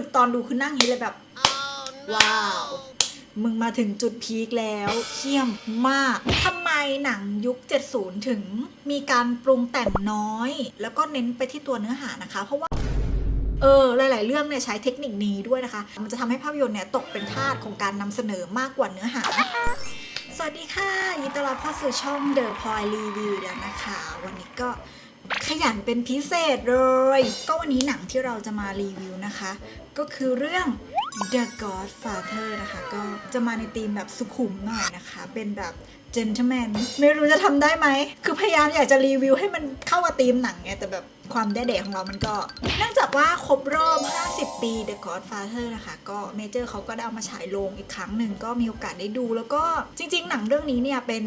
คือตอนดูคือนั่งอย่างนี้เลยแบบ ว้าว มึงมาถึงจุดพีคแล้วเขี้ยมมาก ทำไมหนังยุค 70 ถึงมีการปรุงแต่งน้อย แล้วก็เน้นไปที่ตัวเนื้อหานะคะ เพราะว่าเออหลาย ๆ เรื่องเนี่ยใช้เทคนิคนี้ด้วยนะคะ มันจะทำให้ภาพยนตร์เนี่ยตกเป็นทาสของการนำเสนอมากกว่าเนื้อหา สวัสดีค่ะยินดีต้อนรับเข้าสู่ช่อง The Poi Review แล้วนะคะ วันนี้ก็ ขยันเป็นพิเศษเลย ก็วันนี้หนังที่เราจะมารีวิวนะคะ ก็คือเรื่อง The Godfather นะคะ ก็จะมาในธีมแบบสุขุมหน่อยนะคะ เป็นแบบ gentleman ไม่รู้จะทำได้ไหม คือพยายามอยากจะรีวิวให้มันเข้ากับธีมหนังไงแต่แบบ ความแด่ๆของเรามันก็ เนื่องจากว่าครบรอบ 50 ปี The Godfather นะคะ ก็เมเจอร์เขาก็ได้เอามาฉายโรงอีกครั้งหนึ่งก็มีโอกาสได้ดู แล้วก็จริง ๆ หนังเรื่องนี้เนี่ยเป็น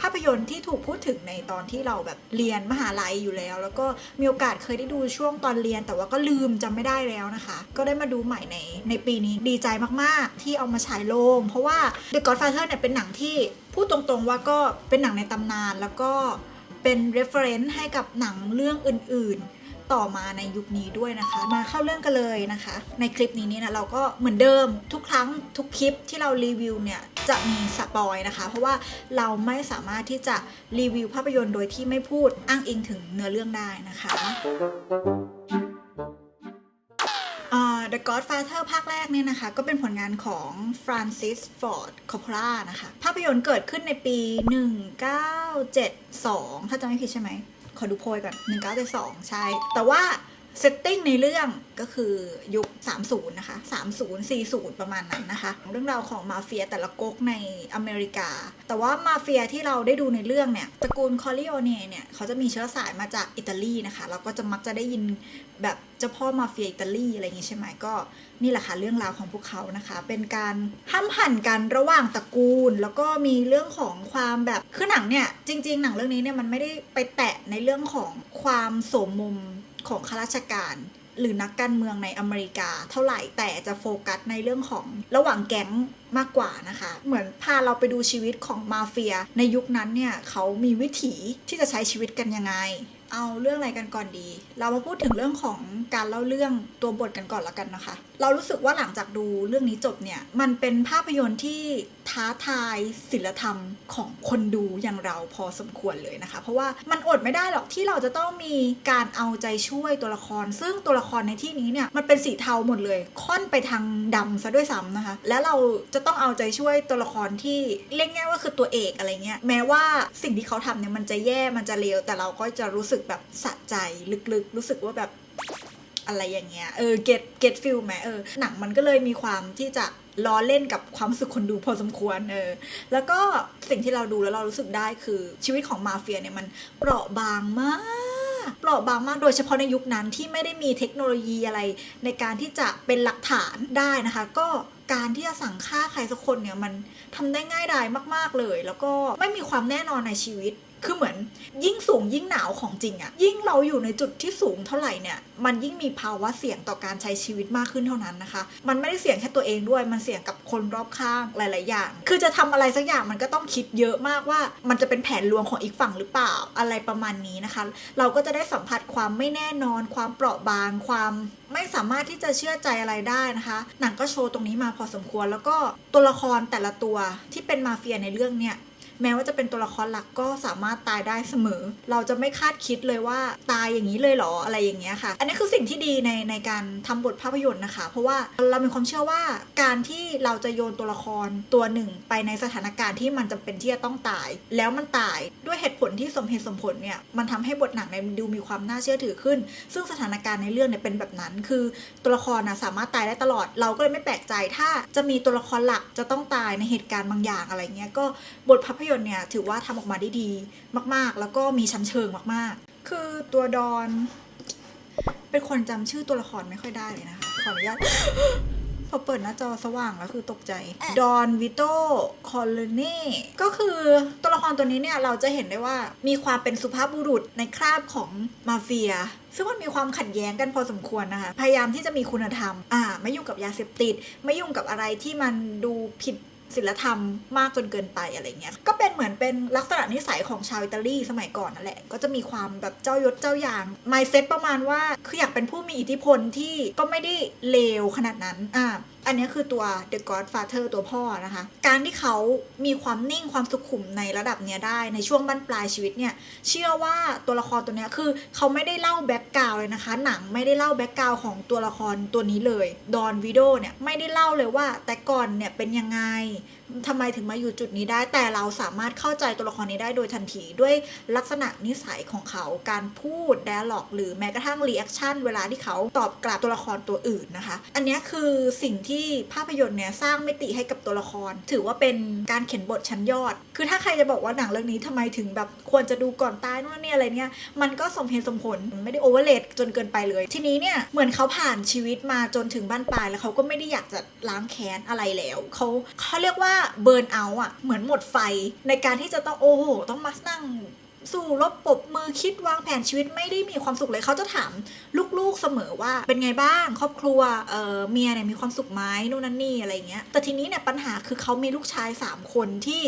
ภาพยนตร์ที่ถูกพูดถึงในตอนที่เราแบบเรียนมหาลัยอยู่แล้ว แล้วก็มีโอกาสเคยได้ดูช่วงตอนเรียน แต่ว่าก็ลืมจำไม่ได้แล้วนะคะ ก็ได้มาดูใหม่ในในปีนี้ดีใจมากๆ ที่เอามาฉายโรงเพราะว่า The Godfather เนี่ยเป็นหนังที่พูดตรงๆว่าก็เป็นหนังในตำนานแล้วก็ เป็น reference ให้กับหนังเรื่องอื่นๆ ต่อมาในยุคนี้ด้วยนะคะ มาเข้าเรื่องกันเลยนะคะ ในคลิปนี้เนี่ยนะเราก็เหมือนเดิมทุกครั้งทุกคลิปที่เรารีวิวเนี่ยจะมีสปอยนะคะ เพราะว่าเราไม่สามารถที่จะรีวิวภาพยนตร์โดยที่ไม่พูดอ้างอิงถึงเนื้อเรื่องได้นะคะ The Godfather ภาคแรกเนี่ยนะคะ ก็เป็นผลงานของ Francis Ford Coppola นะคะ ภาพยนตร์เกิดขึ้นในปี 1972 ถ้าจำไม่ผิดใช่ไหม ขอดูโพยก่อน1972 ใช่ แต่ว่า เซตติ้งในเรื่องก็คือยุค 30 นะคะ 30 40 ประมาณนั้นนะคะ เรื่องราวของมาเฟียแต่ละก๊กในอเมริกา แต่ว่ามาเฟียที่เราได้ดูในเรื่องเนี่ย ตระกูลคอริโอเน่เนี่ย เขาจะมีเชื้อสายมาจากอิตาลีนะคะ เราก็จะมักจะได้ยินแบบเจ้าพ่อมาเฟียอิตาลีอะไรอย่างงี้ใช่ไหมก็นี่แหละค่ะเรื่องราวของพวกเขานะคะ เป็นการห้ามหันกันระหว่างตระกูล แล้วก็มีเรื่องของความแบบคือหนังเนี่ยจริง ๆ หนังเรื่องนี้เนี่ยมันไม่ได้ไปแตะในเรื่องของความโสมมุม ของข้าราชการหรือนักการเมืองในอเมริกาเท่าไหร่แต่จะโฟกัสในเรื่องของระหว่างแก๊งมากกว่านะคะ เหมือนพาเราไปดูชีวิตของมาเฟีย ในยุคนั้นเนี่ยเขามีวิถีที่จะใช้ชีวิตกันยังไง เอาเรื่องอะไรกันก่อนดี เรามาพูดถึงเรื่องของการเล่าเรื่องตัวบทกันก่อนละกันนะคะ เรารู้สึกว่าหลังจากดูเรื่องนี้จบเนี่ย มันเป็นภาพยนตร์ที่ท้าทายศิลธรรมของคนดูอย่างเราพอสมควรเลยนะคะ เพราะว่ามันอดไม่ได้หรอกที่เราจะต้องมีการเอาใจช่วยตัวละคร ซึ่งตัวละครในที่นี้เนี่ยมันเป็นสีเทาหมดเลย ค่อนไปทางดำซะด้วยซ้ำนะคะ และเราจะต้องเอาใจช่วยตัวละครที่เรียกง่ายว่าคือตัวเอกอะไรเงี้ย แม้ว่าสิ่งที่เขาทำเนี่ยมันจะแย่ มันจะเลว แต่เราก็จะรู้สึกแบบสะใจลึกๆ รู้สึกว่าแบบอะไรอย่างเงี้ย เออ เก็ตเก็ตฟิลไหมเออ หนังมันก็เลยมีความที่จะล้อเล่นกับความรู้สึกคนดูพอสมควร เออ แล้วก็สิ่งที่เราดูแล้วเรารู้สึกได้คือชีวิตของมาเฟียเนี่ยมันเปราะบางมาก เปราะบางมาก โดยเฉพาะในยุคนั้นที่ไม่ได้มีเทคโนโลยีอะไร ในการที่จะเป็นหลักฐานได้นะคะ ก็การที่จะสั่งฆ่าใครสักคนเนี่ยมันทำได้ง่ายดายมาก ๆเลย แล้วก็ไม่มีความแน่นอนในชีวิต คือเหมือนยิ่งสูงยิ่งหนาวของจริงอะยิ่งเราอยู่ในจุดที่สูงเท่าไหร่เนี่ย มันยิ่งมีภาวะเสี่ยงต่อการใช้ชีวิตมากขึ้นเท่านั้นนะคะ มันไม่ได้เสี่ยงแค่ตัวเองด้วย มันเสี่ยงกับคนรอบข้างหลาย ๆ อย่าง คือจะทำอะไรสักอย่างมันก็ต้องคิดเยอะมากว่า มันจะเป็นแผนลวงของอีกฝั่งหรือเปล่าอะไรประมาณนี้นะคะ เราก็จะได้สัมผัสความไม่แน่นอน ความเปราะบาง ความไม่สามารถที่จะเชื่อใจอะไรได้นะคะ หนังก็โชว์ตรงนี้มาพอสมควร แล้วก็ตัวละครแต่ละตัวที่เป็นมาเฟียในเรื่องเนี่ย แม้ว่าจะเป็นตัวละครหลักก็สามารถตายได้เสมอ เราจะไม่คาดคิดเลยว่าตายอย่างนี้เลยเหรออะไรอย่างเงี้ยค่ะ อันนี้คือสิ่งที่ดีในในการทำบทภาพยนตร์นะคะ เพราะว่าเรามีความเชื่อว่าการที่เราจะโยนตัวละครตัวหนึ่งไปในสถานการณ์ที่มันจำเป็นที่จะต้องตาย แล้วมันตายด้วยเหตุผลที่สมเหตุสมผลเนี่ยมันทำให้บทหนังเนี่ยดูมีความน่าเชื่อถือขึ้น ซึ่งสถานการณ์ในเรื่องเนี่ยเป็นแบบนั้น คือตัวละครนะสามารถตายได้ตลอด เราก็เลยไม่แปลกใจถ้าจะมีตัวละครหลักจะต้องตายในเหตุการณ์บางอย่างอะไรเงี้ยก็บทภาพยนตร์เนี่ยถือว่าทำออกมาได้ดีมากๆ แล้วก็มีชั้นเชิงมากๆ คือตัวดอน เป็นคนจำชื่อตัวละครไม่ค่อยได้เลยนะคะขออนุญาตพอเปิดหน้าจอสว่างแล้วคือตกใจ ดอนวิโตคอลเน่ก็คือตัวละครตัวนี้เนี่ย เราจะเห็นได้ว่ามีความเป็นสุภาพบุรุษในคราบของมาเฟีย ซึ่งมันมีความขัดแย้งกันพอสมควรนะคะ พยายามที่จะมีคุณธรรม อ่า ไม่ยุ่งกับยาเสพติด ไม่ยุ่งกับอะไรที่มันดูผิด ศิลธรรมมากจนเกินไปอะไรเงี้ย ก็เป็นเหมือนเป็นลักษณะนิสัยของชาวอิตาลีสมัยก่อนนั่นแหละ ก็จะมีความแบบเจ้ายศเจ้าอย่างไมเซ็ตประมาณว่า คืออยากเป็นผู้มีอิทธิพลที่ก็ไม่ได้เลวขนาดนั้น อ่าอันนี้คือตัว The Godfather ตัวพ่อนะคะ การที่เขามีความนิ่งความสุขุมในระดับเนี้ยได้ในช่วงบั้นปลายชีวิตเนี่ย เชื่อว่าตัวละครตัวเนี้ยคือเขาไม่ได้เล่าแบ็กกราวเลยนะคะ หนังไม่ได้เล่าแบ็กกราวของตัวละครตัวนี้เลย ดอนวิโดเนี่ยไม่ได้เล่าเลยว่าแต่ก่อนเนี่ยเป็นยังไง ทำไมถึงมาอยู่จุดนี้ได้แต่เราสามารถเข้าใจตัวละครนี้ได้โดยทันทีด้วยลักษณะนิสัยของเขาการพูด d ด a l ล็อก หรือแม้กระทั่งรีแอคชั่นเวลาที่เขาตอบกลับตัวละครตัวอื่นนะคะ อันนี้คือสิ่งที่ภาพยนตร์เนี่ยสร้างมิติให้กับตัวละคร ถือว่าเป็นการเขียนบทชั้นยอด คือถ้าใครจะบอกว่าหนังเรื่องนี้ทำไมถึงแบบควรจะดูก่อนตายนู่นนี่อะไรเนี่ยมันก็สมเหตุสมผลไม่ได้โอเวอร์เลดจนเกินไปเลย ทีนี้เนี่ยเหมือนเขาผ่านชีวิตมาจนถึงบ้านปลายแล้วเขาก็ไม่ได้อยากจะล้างแค้นอะไรแล้วเขาเขาเรียกว่าเบิร์นเอาอะเหมือนหมดไฟในการที่จะต้องโอ้โหต้องมานั่งสู้รบปบมือคิดวางแผนชีวิตไม่ได้มีความสุขเลยเขาจะถามลูกๆเสมอว่าเป็นไงบ้าง ครอบครัวเออเมียเนี่ยมีความสุขไหมนู่นนั่นนี่อะไรเงี้ยแต่ทีนี้เนี่ยปัญหาคือเขามีลูกชาย 3 คนที่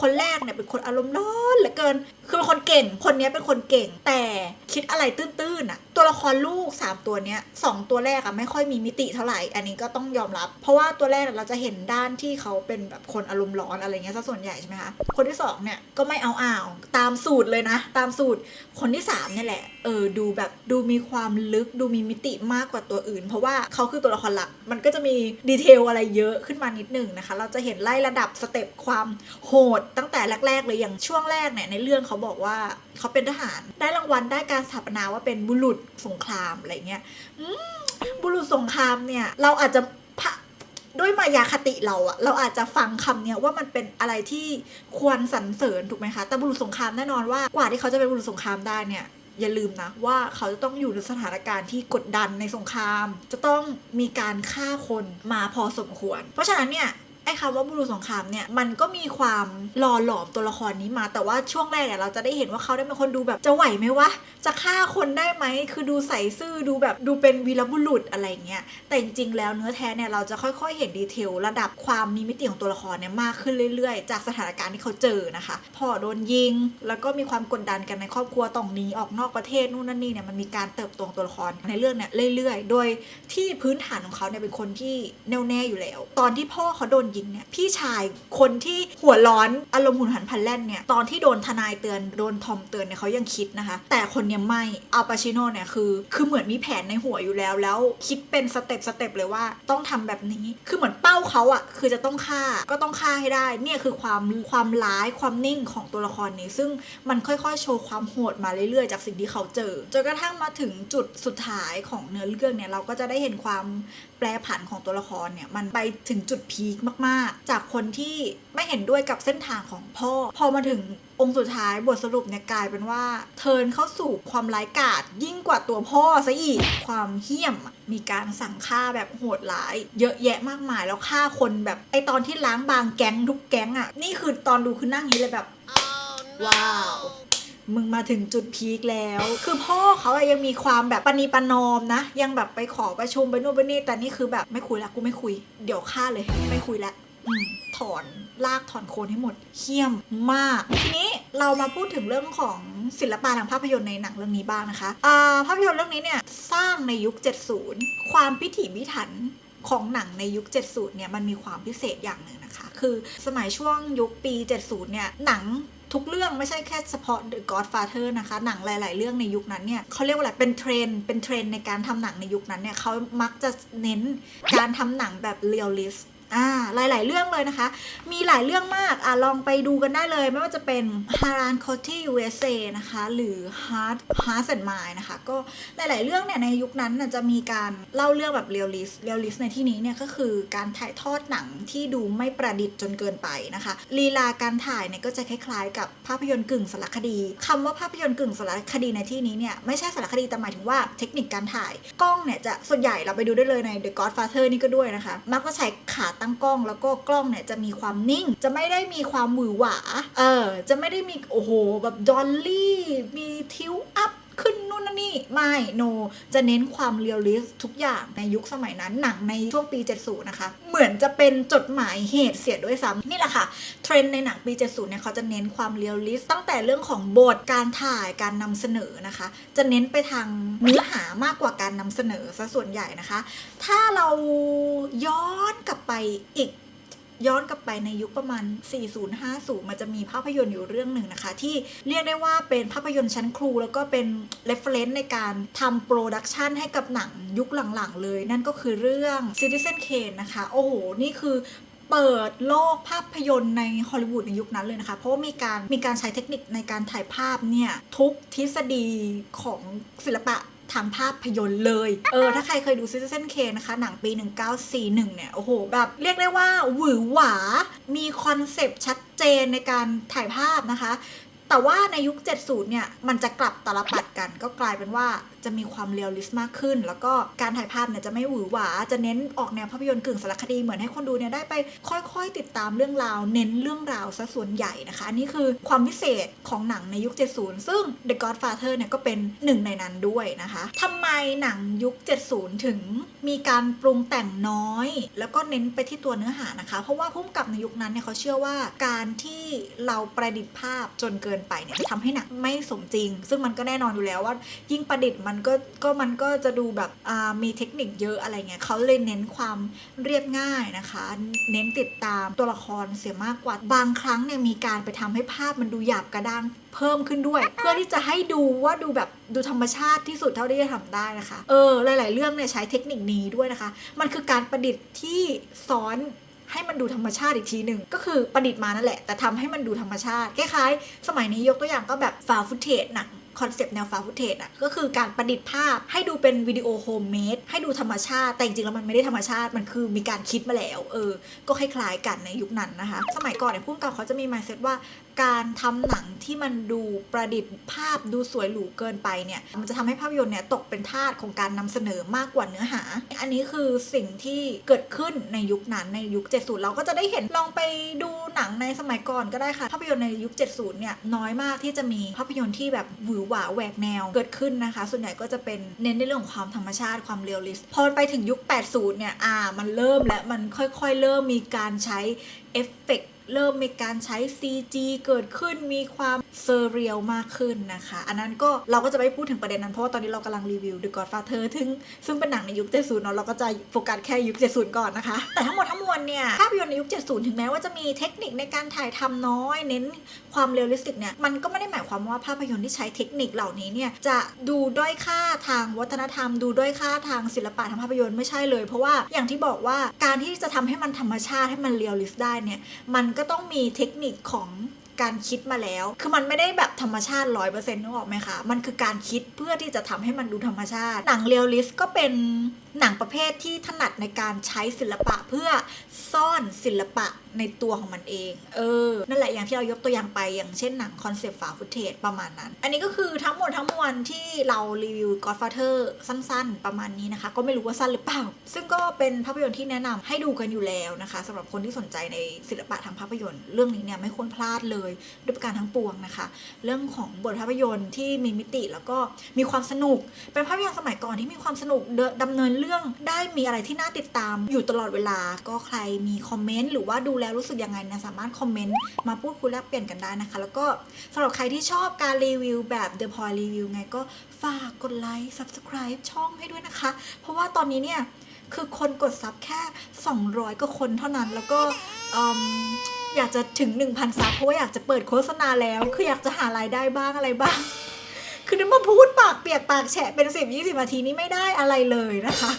คนแรกเนี่ยเป็นคนอารมณ์ร้อนเหลือเกิน คือเป็นคนเก่ง คนนี้เป็นคนเก่ง แต่คิดอะไรตื้นๆอะตัวละครลูก 3 ตัวเนี้ยสองตัวแรกอะไม่ค่อยมีมิติเท่าไหร่ อันนี้ก็ต้องยอมรับ เพราะว่าตัวแรกเราจะเห็นด้านที่เขาเป็นแบบคนอารมณ์ร้อนอะไรเงี้ยซะส่วนใหญ่ใช่ไหมคะ คนที่สองเนี่ยก็ไม่เอาอ่าวตามสูตรเลยนะ ตามสูตร คนที่3เนี่ยแหละ เออดูแบบดูมีความลึกดูมีมิติมากกว่าตัวอื่น เพราะว่าเขาคือตัวละครหลัก มันก็จะมีดีเทลอะไรเยอะขึ้นมานิดหนึ่งนะคะ เราจะเห็นไล่ระดับสเต็ปความโหดตั้งแต่แรก ๆ เลยอย่างช่วงแรกเนี่ยในเรื่องเขาบอกว่าเขาเป็นทหาร ได้รางวัลได้การสถาปนาว่าเป็นบุรุษสงครามอะไรเงี้ยบุรุษสงครามเนี่ย เราอาจจะด้วยมายาคติเราอะเราอาจจะฟังคำเนี้ยว่ามันเป็นอะไรที่ควรสรรเสริญถูกไหมคะแต่บุรุษสงครามแน่นอนว่ากว่าที่เขาจะเป็นบุรุษสงครามได้เนี่ยอย่าลืมนะว่าเขาจะต้องอยู่ในสถานการณ์ที่กดดันในสงคราม จะต้องมีการฆ่าคนมาพอสมควร เพราะฉะนั้นเนี่ย ไอ้คำว่าบุรุษสงครามเนี่ยมันก็มีความหล่อหลอมตัวละครนี้มา แต่ว่าช่วงแรกเนี่ยเราจะได้เห็นว่าเขาได้เป็นคนดูแบบจะไหวไหมวะ จะฆ่าคนได้ไหม คือดูใส่ซื่อดูแบบดูเป็นวีรบุรุษอะไรเงี้ย แต่จริงๆแล้วเนื้อแท้เนี่ยเราจะค่อยๆ เห็นดีเทลระดับความมีมิติของตัวละครเนี่ยมากขึ้นเรื่อยๆ จากสถานการณ์ที่เขาเจอนะคะพ่อโดนยิง แล้วก็มีความกดดันกันในครอบครัวต้องหนีออกนอกประเทศนู่นนั่นนี่เนี่ยมันมีการเติบโตของตัวละครในเรื่องเนี่ยเรื่อยๆ โดยที่พื้นฐานของเขาเนี่ยเป็นคนที่แน่วแน่อยู่แล้ว ตอนที่พ่อเขาโดนยิงเนี่ยพี่ชายคนที่หัวร้อนอารมณ์หุนหันพลันแล่นเนี่ยตอนที่โดนทนายเตือนโดนทอมเตือนเนี่ยเขายังคิดนะคะ แต่คนเนี่ยไม่อัลปาชิโนเนี่ยคือ คือเหมือนมีแผนในหัวอยู่แล้ว แล้วคิดเป็นสเต็ปสเต็ปเลยว่าต้องทำแบบนี้คือเหมือนเป้าเขาอะคือจะต้องฆ่าก็ต้องฆ่าให้ได้เนี่ยคือความความร้ายความนิ่งของตัวละครนี้ ซึ่งมันค่อยๆ โชว์ความโหดมาเรื่อยๆ จากสิ่งที่เขาเจอจนกระทั่งมาถึงจุดสุดท้ายของเนื้อเรื่องเนี่ยเราก็จะได้เห็นความ แปรผันของตัวละครเนี่ยมันไปถึงจุดพีคมาก ๆ จากคนที่ไม่เห็นด้วยกับเส้นทางของพ่อ พอมาถึงองค์สุดท้ายบทสรุปเนี่ยกลายเป็นว่า เทิร์นเข้าสู่ความร้ายกาจยิ่งกว่าตัวพ่อซะอีก ความเหี้ยมอะมีการสั่งฆ่าแบบโหดร้าย เยอะแยะมากมายแล้วฆ่าคนแบบไอตอนที่ล้างบางแก๊งทุกแก๊งอะนี่คือตอนดูคือนั่งอย่างนี้เลยแบบ ว้าว มึงมาถึงจุดพีคแล้ว คือพ่อเขาอะยังมีความแบบปณีประนอมนะ ยังแบบไปขอประชุมไปนู่นไปนี่ แต่นี่คือแบบไม่คุยละกูไม่คุย เดี๋ยวฆ่าเลย ไม่คุยละถอนลากถอนโคนให้หมดเขี้ยมมาก ทีนี้เรามาพูดถึงเรื่องของศิลปะทางภาพยนตร์ในหนังเรื่องนี้บ้างนะคะอ่าภาพยนตร์เรื่องนี้เนี่ยสร้างในยุค 70 ความพิถีพิถันของหนังในยุค 70 เนี่ยมันมีความพิเศษอย่างหนึ่งนะคะ คือสมัยช่วงยุคปี 70 เนี่ยหนัง ทุกเรื่องไม่ใช่แค่เฉพาะ The Godfather นะคะ หนังหลาย ๆ เรื่องในยุคนั้นเนี่ยเขาเรียกว่าอะไรเป็นเทรนเป็นเทรนในการทำหนังในยุคนั้นเนี่ยเขามักจะเน้นการทำหนังแบบเรียลลิส อ่าหลาย ๆ เรื่องเลยนะคะ มีหลายเรื่องมากอะลองไปดูกันได้เลย ไม่ว่าจะเป็น h a r a n c o t y USA นะคะ หรือ Heart Heart and Mind นะคะ ก็หลาย ๆ เรื่องเนี่ยในยุคนั้นจะมีการเล่าเรื่องแบบเรียลลิสเรียลลิสในที่นี้เนี่ยก็คือการถ่ายทอดหนังที่ดูไม่ประดิษฐ์จนเกินไปนะคะลีลาการถ่ายเนี่ยก็จะคล้ายๆ กับภาพยนตร์กึ่งสารคดีคำว่าภาพยนตร์กึ่งสารคดีในที่นี้เนี่ยไม่ใช่สารคดีแต่หมายถึงว่าเทคนิคการถ่ายกล้องเนี่ยจะส่วนใหญ่เราไปดูได้เลยใน The Godfather นี่ก็ด้วยนะคะ มักจะใช้ขาตั้งกล้อง แล้วก็กล้องเนี่ยจะมีความนิ่ง จะไม่ได้มีความหวือหวา เออ จะไม่ได้มี โอ้โห แบบดอลลี่ มีทิวอัพขึ้น นี่ไม่โน จะเน้นความเรียลลิสทุกอย่างในยุคสมัยนั้นหนังในช่วงปี 70 นะคะ เหมือนจะเป็นจดหมายเหตุเสียด้วยซ้ำนี่แหละค่ะ เทรนด์ในหนังปี 70 เนี่ยเขาจะเน้นความเรียลลิสตั้งแต่เรื่องของบทการถ่ายการนำเสนอนะคะ จะเน้นไปทางเนื้อหามากกว่าการนำเสนอซะส่วนใหญ่นะคะ ถ้าเราย้อนกลับไปอีก ย้อนกลับไปในยุคประมาณ 40-50 มันจะมีภาพยนตร์อยู่เรื่องหนึ่งนะคะ ที่เรียกได้ว่าเป็นภาพยนตร์ชั้นครู แล้วก็เป็น reference ในการทำโปรดักชันให้กับหนังยุคหลังๆเลย นั่นก็คือเรื่อง Citizen Kane นะคะ โอ้โห นี่คือเปิดโลกภาพยนตร์ในฮอลลีวูดในยุคนั้นเลยนะคะ เพราะว่ามีการมีการใช้เทคนิคในการถ่ายภาพเนี่ย ทุกทฤษฎีของศิลปะ ทางภาพยนตร์เลย เออ ถ้าใครเคยดู Citizen Kane นะคะ หนังปี 1941 เนี่ย โอ้โห แบบเรียกได้ว่าหวือหวา มีคอนเซปต์ชัดเจนในการถ่ายภาพนะคะ แต่ว่าในยุค 70 เนี่ย มันจะกลับตลปัดกัน ก็กลายเป็นว่าจะมีความเรียลลิสต์มากขึ้น แล้วก็การถ่ายภาพเนี่ยจะไม่หวือหวา จะเน้นออกแนวภาพยนตร์กึ่งสารคดีเหมือนให้คนดูเนี่ยได้ไปค่อยๆ ติดตามเรื่องราว เน้นเรื่องราวซะส่วนใหญ่นะคะ อันนี้คือความพิเศษของหนังในยุค 70 ซึ่ง The Godfather เนี่ยก็เป็นหนึ่งในนั้นด้วยนะคะทำไมหนังยุค 70 ถึงมีการปรุงแต่งน้อย แล้วก็เน้นไปที่ตัวเนื้อหานะคะ เพราะว่าพุ่มกับในยุคนั้นเนี่ยเขาเชื่อว่าการที่เราประดิษฐ์ภาพจนเกินไปเนี่ยจะทำให้หนังไม่สมจริง ซึ่งมันก็แน่นอนอยู่แล้วว่า ยิ่งประดิษฐ์มันก็ก็มันก็จะดูแบบมีเทคนิคเยอะอะไรเงี้ยเขาเลยเน้นความเรียบง่ายนะคะ เน้นติดตามตัวละครเสียมากกว่าบางครั้งเนี่ยมีการไปทำให้ภาพมันดูหยาบกระด้างเพิ่มขึ้นด้วย เพื่อที่จะให้ดูว่าดูแบบดูธรรมชาติที่สุดเท่าที่จะทำได้นะคะ เออหลาย ๆ เรื่องเนี่ยใช้เทคนิคนี้ด้วยนะคะ มันคือการประดิษฐ์ที่ซ้อน ให้มันดูธรรมชาติอีกทีหนึ่งก็คือประดิษฐ์มานั่นแหละ แต่ทำให้มันดูธรรมชาติคล้ายๆสมัยนี้ยกตัวอย่างก็แบบฟาฟุตเทจหนังคอนเซปต์แนวฟาฟุตเทจอะก็คือการประดิษฐ์ภาพให้ดูเป็นวิดีโอโฮมเมดให้ดูธรรมชาติ แต่จริงๆแล้วมันไม่ได้ธรรมชาติ มันคือมีการคิดมาแล้ว เออ ก็คล้ายๆกันในยุคนั้นนะคะ สมัยก่อนเนี่ยพุ่มกับเขาจะมีมายเซ็ตว่าการทำหนังที่มันดูประดิษฐ์ภาพดูสวยหรูเกินไปเนี่ยมันจะทำให้ภาพยนตร์เนี่ยตกเป็นทาสของการนำเสนอมากกว่าเนื้อหา อันนี้คือสิ่งที่เกิดขึ้นในยุคนั้นในยุค 70 เราก็จะได้เห็นลองไปดูหนังในสมัยก่อนก็ได้ค่ะ ภาพยนตร์ในยุค 70 เนี่ยน้อยมากที่จะมีภาพยนตร์ที่แบบหวือหวาแหวกแนวเกิดขึ้นนะคะ ส่วนใหญ่ก็จะเป็นเน้นในเรื่องของความธรรมชาติความเรียลลิสต์พอไปถึงยุค 80 เนี่ยอ่ามันเริ่มและมันค่อยๆ เริ่มมีการใช้เอฟเฟกต์ เริ่มมีการใช้ CG เกิดขึ้นมีความเซอร์เรียลมากขึ้นนะคะ อันนั้นก็เราก็จะไม่พูดถึงประเด็นนั้น เพราะว่าตอนนี้เรากำลังรีวิว The Godfather ถึงซึ่งเป็นหนังในยุค 70 เนาะเราก็จะโฟกัสแค่ยุค 70 ก่อนนะคะ แต่ทั้งหมดทั้งมวลเนี่ย ภาพยนตร์ในยุค 70 ถึงแม้ว่าจะมีเทคนิคในการถ่ายทำน้อย เน้นความเรียลลิสติกเนี่ยมันก็ไม่ได้หมายความว่าภาพยนตร์ที่ใช้เทคนิคเหล่านี้เนี่ยจะดูด้อยค่าทางวัฒนธรรม ดูด้อยค่าทางศิลปะทางภาพยนตร์ไม่ใช่เลย เพราะว่าอย่างที่บอกว่าการที่จะทำให้มันธรรมชาติให้มันเรียลลิสได้เนี่ยมันก็ต้องมีเทคนิคของการคิดมาแล้ว คือมันไม่ได้แบบธรรมชาติร้อยเปอร์เซ็นต์นึกออกไหมคะ มันคือการคิดเพื่อที่จะทำให้มันดูธรรมชาติ หนังเรียลลิสก็เป็นหนังประเภทที่ถนัดในการใช้ศิลปะเพื่อ ซ่อนศิลปะในตัวของมันเอง เออ นั่นแหละอย่างที่เรายกตัวอย่างไปอย่างเช่นหนังคอนเซปต์ฝาฟุตเทจประมาณนั้น อันนี้ก็คือทั้งหมดทั้งมวลที่เรารีวิว Godfather สั้นๆ ประมาณนี้นะคะ ก็ไม่รู้ว่าสั้นหรือเปล่า ซึ่งก็เป็นภาพยนตร์ที่แนะนำให้ดูกันอยู่แล้วนะคะสำหรับคนที่สนใจในศิลปะทางภาพยนตร์ เรื่องนี้เนี่ยไม่ควรพลาดเลยด้วยประการทั้งปวงนะคะ เรื่องของบทภาพยนตร์ที่มีมิติแล้วก็มีความสนุก เป็นภาพยนตร์สมัยก่อนที่มีความสนุกดดำเนินเรื่องได้มีอะไรที่น่าติดตามอยู่ตลอดเวลาก็ใครมีคอมเมนต์หรือว่าดูแล้วรู้สึกยังไงนะสามารถคอมเมนต์มาพูดคุยแลกเปลี่ยนกันได้นะคะ แล้วก็สำหรับใครที่ชอบการรีวิวแบบ The Point Review ไงก็ฝากกดไลค์ Subscribe ช่องให้ด้วยนะคะ เพราะว่าตอนนี้เนี่ยคือคนกดซับแค่ 200กว่าคนเท่านั้นแล้วก็อยากจะถึง 1,000 ซับเพราะว่าอยากจะเปิดโฆษณาแล้ว คืออยากจะหารายได้บ้างอะไรบ้าง คือนึกมาพูดปากเปียกปากแฉะเป็น10 20นาทีนี้ไม่ได้อะไรเลยนะคะ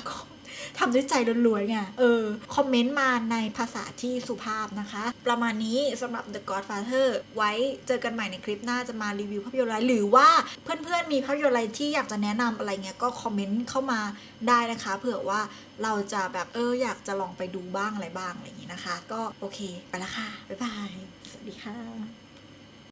ทำด้วยใจล้วนๆไงเออ คอมเมนต์มาในภาษาที่สุภาพนะคะ ประมาณนี้สำหรับ The Godfather ไว้เจอกันใหม่ในคลิปหน้าจะมารีวิวภาพยนตร์อะไรหรือว่าเพื่อนๆมีภาพยนตร์อะไรที่อยากจะแนะนำอะไรเงี้ยก็คอมเมนต์เข้ามาได้นะคะ เผื่อว่าเราจะแบบเอออยากจะลองไปดูบ้างอะไรบ้างอะไรอย่างนี้นะคะ ก็โอเคไปละค่ะ บ๊ายบาย สวัสดีค่ะ